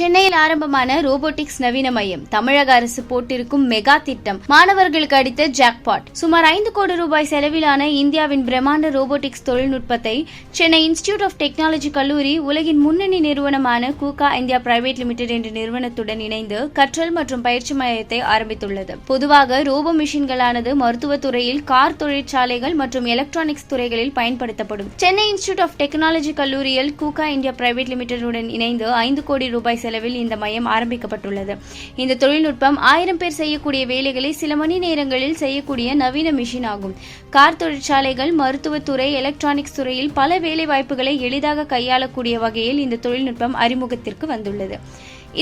சென்னையில் ஆரம்பமான ரோபோட்டிக்ஸ் நவீன மையம். தமிழக அரசு போட்டிருக்கும் மெகா திட்டம் மாணவர்களுக்கு அடித்த ஜாக்பாட் சுமார் ஐந்து கோடி ரூபாய் செலவிலான இந்தியாவின் பிரம்மாண்ட ரோபோட்டிக்ஸ் தொழில்நுட்பத்தை சென்னை இன்ஸ்டிடியூட் ஆஃப் டெக்னாலஜி கல்லூரி உலகின் முன்னணி நிறுவனமான கூகா இந்தியா பிரைவேட் லிமிடெட் என்ற நிறுவனத்துடன் இணைந்து கற்றல் மற்றும் பயிற்சி மையத்தை ஆரம்பித்துள்ளது. பொதுவாக ரோபோ மிஷின்களானது மருத்துவ துறையில் கார் தொழிற்சாலைகள் மற்றும் எலக்ட்ரானிக்ஸ் துறைகளில் பயன்படுத்தப்படும். சென்னை இன்ஸ்டிடியூட் ஆஃப் டெக்னாலஜி கல்லூரியில் கூகா இந்தியா பிரைவேட் லிமிடெடுடன் இணைந்து ஐந்து கோடி ரூபாய் செலவில் இந்த மையம் ஆரம்பிக்கப்பட்டுள்ளது. இந்த தொழில்நுட்பம் ஆயிரம் பேர் செய்யக்கூடிய வேலைகளை சில மணி நேரங்களில் செய்யக்கூடிய நவீன மிஷின் ஆகும். கார் தொழிற்சாலைகள் மருத்துவத்துறை எலக்ட்ரானிக்ஸ் துறையில் பல வேலை வாய்ப்புகளை எளிதாக கையாளக்கூடிய வகையில் இந்த தொழில்நுட்பம் அறிமுகத்திற்கு வந்துள்ளது.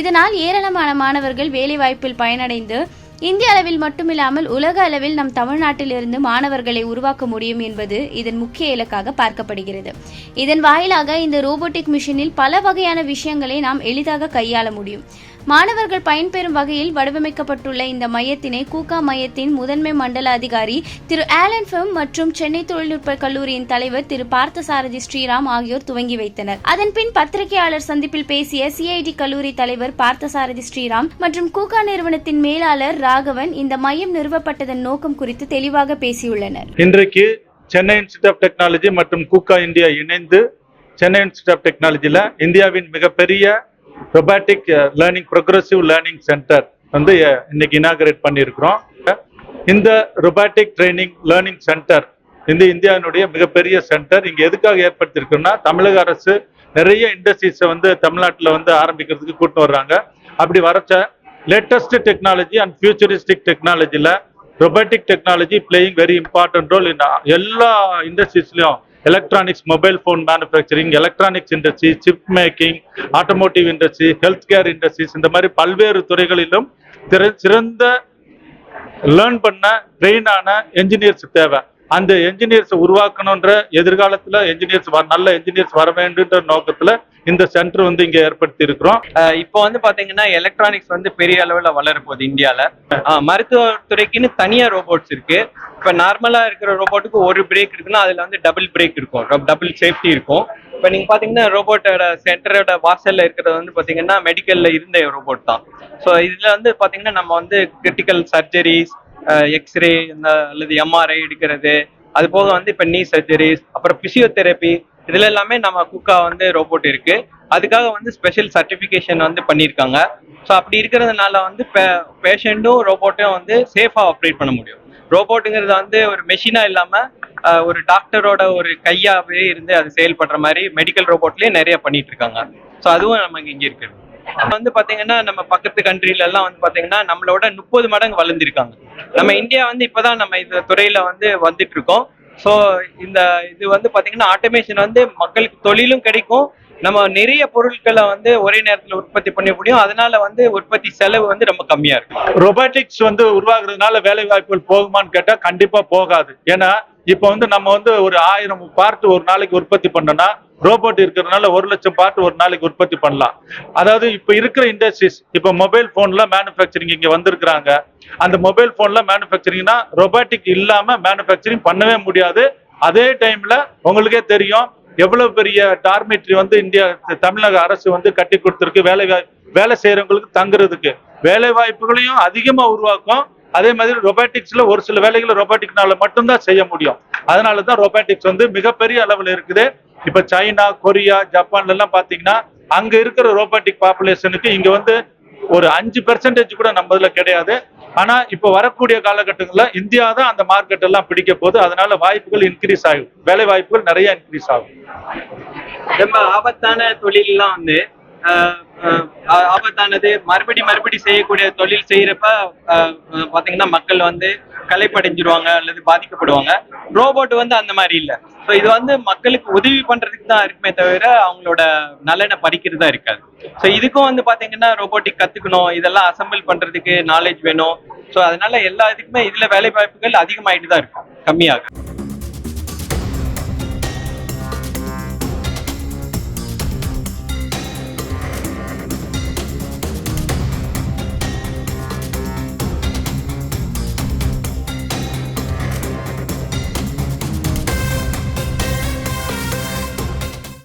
இதனால் ஏராளமான மாணவர்கள் வேலைவாய்ப்பில் பயனடைந்து இந்திய அளவில் மட்டுமில்லாமல் உலக அளவில் நம் தமிழ்நாட்டிலிருந்து மாணவர்களை உருவாக்க முடியும் என்பது இதன் முக்கிய இலக்காக பார்க்கப்படுகிறது. இதன் வாயிலாக இந்த ரோபோட்டிக் மிஷினில் பல வகையான விஷயங்களை நாம் எளிதாக கையாள முடியும். மாணவர்கள் பயன்பெறும் வகையில் வடிவமைக்கப்பட்டுள்ள இந்த மையத்தினை கூகா மையத்தின் முதன்மை மண்டல அதிகாரி திரு ஆலன் ஃபெம் மற்றும் சென்னை தொழில்நுட்ப கல்லூரியின் தலைவர் திரு பார்த்தசாரதி ஸ்ரீராம் ஆகியோர் துவங்கி வைத்தனர். அதன்பின் பத்திரிகையாளர் சந்திப்பில் பேசிய சிஐடி கல்லூரி தலைவர் பார்த்தசாரதி ஸ்ரீராம் மற்றும் கூகா நிறுவனத்தின் மேலாளர் ராகவன் இந்த மையம் நிறுவப்பட்டதன் நோக்கம் குறித்து தெளிவாக பேசியுள்ளனர். இன்றைக்கு சென்னை இன்ஸ்டியூட் ஆஃப் டெக்னாலஜி மற்றும் கூகா இந்தியா இணைந்து சென்னை இன்ஸ்டியூட் ஆஃப் டெக்னாலஜியில் இந்தியாவின் மிகப்பெரிய robotic learning progressive learning centre வந்து uh, இன்னைக்கு இனாகரேட் பண்ணியிருக்கிறோம். இந்த ரொபாட்டிக் ட்ரைனிங் லேர்னிங் சென்டர் இந்த இந்தியாவினுடைய மிகப்பெரிய சென்டர் இங்கே எதுக்காக ஏற்படுத்தியிருக்குன்னா தமிழக அரசு நிறைய இண்டஸ்ட்ரீஸை வந்து தமிழ்நாட்டில் வந்து ஆரம்பிக்கிறதுக்கு கூட்டு வர்றாங்க. அப்படி வரச்ச லேட்டஸ்ட் டெக்னாலஜி அண்ட் ஃபியூச்சரிஸ்டிக் டெக்னாலஜியில் robotic technology playing very important role in எல்லா இண்டஸ்ட்ரீஸ்லையும் electronics mobile phone manufacturing electronics industry chip making automotive industry health care industries இந்த மாதிரி பல்வேறு துறைகளிலும் திற- சிறந்த லேர்ன் பண்ண ட்ரெயின் ஆன என்ஜினியர்ஸ் தேவை. அந்த என்ஜினியர்ஸ் உருவாக்கணுன்ற எதிர்காலத்துல என்ஜினியர்ஸ் நல்ல என்ஜினியர்ஸ் வர வேண்டுன்ற நோக்கத்துல இந்த சென்டர் வந்து இங்க ஏற்படுத்தி இருக்கிறோம் இப்போ வந்து பாத்தீங்கன்னா எலக்ட்ரானிக்ஸ் வந்து பெரிய அளவுல வளர போகுது இந்தியால. மருத்துவத்துறைக்குன்னு தனியா ரோபோட்ஸ் இருக்கு. இப்ப நார்மலா இருக்கிற ரோபோட்டுக்கு ஒரு பிரேக் இருக்குன்னா அதுல வந்து டபுள் பிரேக் இருக்கும். டபுள் சேஃப்டி இருக்கும். இப்ப நீங்க பாத்தீங்கன்னா ரோபோட்டோட சென்டரோட வாசல்ல இருக்கிறது வந்து பாத்தீங்கன்னா மெடிக்கல்ல இருந்த ரோபோட் தான். ஸோ இதுல வந்து பாத்தீங்கன்னா நம்ம வந்து கிரிட்டிக்கல் சர்ஜரிஸ் எக்ஸ்ரே இந்த அல்லது எம்ஆர்ஐ எடுக்கிறது. அது போக வந்து இப்போ நீ சர்ஜரிஸ் அப்புறம் பிசியோதெரப்பி இதுல எல்லாமே நம்ம குக்கா வந்து ரோபோட் இருக்கு. அதுக்காக வந்து ஸ்பெஷல் சர்டிஃபிகேஷன் வந்து பண்ணியிருக்காங்க. ஸோ அப்படி இருக்கிறதுனால வந்து பேஷண்ட்டும் ரோபோட்டும் வந்து சேஃபாக ஆப்ரேட் பண்ண முடியும். ரோபோட்டுங்கிறது வந்து ஒரு மெஷினா இல்லாம ஒரு டாக்டரோட ஒரு கையாவே இருந்து அது செயல்படுற மாதிரி மெடிக்கல் ரோபோட்லயே நிறைய பண்ணிட்டு இருக்காங்க. ஸோ அதுவும் நமக்கு இங்கே இருக்கு. அப்ப வந்து பாத்தீங்கன்னா நம்ம பக்கத்து கண்ட்ரில எல்லாம் வந்து பாத்தீங்கன்னா நம்மளோட முப்பது மடங்கு வளர்ந்துருக்காங்க. நம்ம இந்தியா வந்து இப்பதான் நம்ம இந்த துறையில வந்து வந்துட்டு இருக்கோம் ஸோ இந்த இது வந்து பாத்தீங்கன்னா ஆட்டோமேஷன் வந்து மக்களுக்கு தொழிலும் கிடைக்கும். நம்ம நிறைய பொருட்களை வந்து ஒரே நேரத்தில் உற்பத்தி பண்ண முடியும். அதனால வந்து உற்பத்தி செலவு வந்து ரொம்ப கம்மியா இருக்கும் ரொபாட்டிக்ஸ் வந்து உருவாகிறதுனால வேலை வாய்ப்புகள் போகுமான்னு கேட்டா கண்டிப்பா போகாது. ஏன்னா இப்போ வந்து நம்ம வந்து ஒரு ஆயிரம் பார்ட் ஒரு நாளைக்கு உற்பத்தி பண்ணோம்னா ரோபோட் இருக்கிறதுனால ஒரு லட்சம் பார்ட் ஒரு நாளைக்கு உற்பத்தி பண்ணலாம். அதாவது இப்போ இருக்கிற இண்டஸ்ட்ரீஸ் இப்போ மொபைல் போன்ல மேனுஃபேக்சரிங் இங்க வந்திருக்கிறாங்க. அந்த மொபைல் போன்ல மேனுஃபேக்சரிங்னா ரொபாட்டிக் இல்லாம மேனுஃபேக்சரிங் பண்ணவே முடியாது. அதே டைம்ல உங்களுக்கே தெரியும் எவ்வளவு பெரிய டார்மெட்ரி வந்து இந்தியா தமிழக அரசு வந்து கட்டி கொடுத்துருக்கு வேலை வேலை செய்யறவங்களுக்கு தங்குறதுக்கு. வேலை வாய்ப்புகளையும் அதிகமா உருவாக்கும். அதே மாதிரி ரொபாட்டிக்ஸ்ல ஒரு சில வேலைகளை ரொபாட்டிக்னால மட்டும்தான் செய்ய முடியும். அதனால தான் ரொபாட்டிக்ஸ் வந்து மிகப்பெரிய அளவில் இருக்குது. இப்போ சைனா கொரியா ஜப்பான்ல எல்லாம் பார்த்தீங்கன்னா அங்க இருக்கிற ரோபோட்டிக் பாப்புலேஷனுக்கு இங்க வந்து ஒரு அஞ்சு பெர்சன்டேஜ் கூட நம்ம இதுல கிடையாது. ஆனா இப்ப வரக்கூடிய காலகட்டங்கள்ல இந்தியா தான் அந்த மார்க்கெட் எல்லாம் பிடிக்க போது அதனால வாய்ப்புகள் இன்க்ரீஸ் ஆகும். வேலை வாய்ப்புகள் நிறைய இன்க்ரீஸ் ஆகும். ரொம்ப ஆபத்தான தொழிலெல்லாம் வந்து ஆபத்தானது. மறுபடி மறுபடி செய்யக்கூடிய தொழில் செய்யறப்ப பாத்தீங்கன்னா மக்கள் வந்து கலைப்படைஞ்சிருவாங்க அல்லது பாதிக்கப்படுவாங்க. ரோபோட் வந்து அந்த மாதிரி இல்ல. ஸோ இது வந்து மக்களுக்கு உதவி பண்றதுக்கு தான் இருக்குமே தவிர அவங்களோட நலனை பறிக்கிறதா இருக்காது. ஸோ இதுக்கும் வந்து பாத்தீங்கன்னா ரோபோட்டிக் கத்துக்கணும். இதெல்லாம் அசம்பிள் பண்றதுக்கு நாலேஜ் வேணும். ஸோ அதனால எல்லா இதுக்குமே இதுல வேலை வாய்ப்புகள் அதிகமாயிட்டு தான் இருக்கும். கம்மியாக.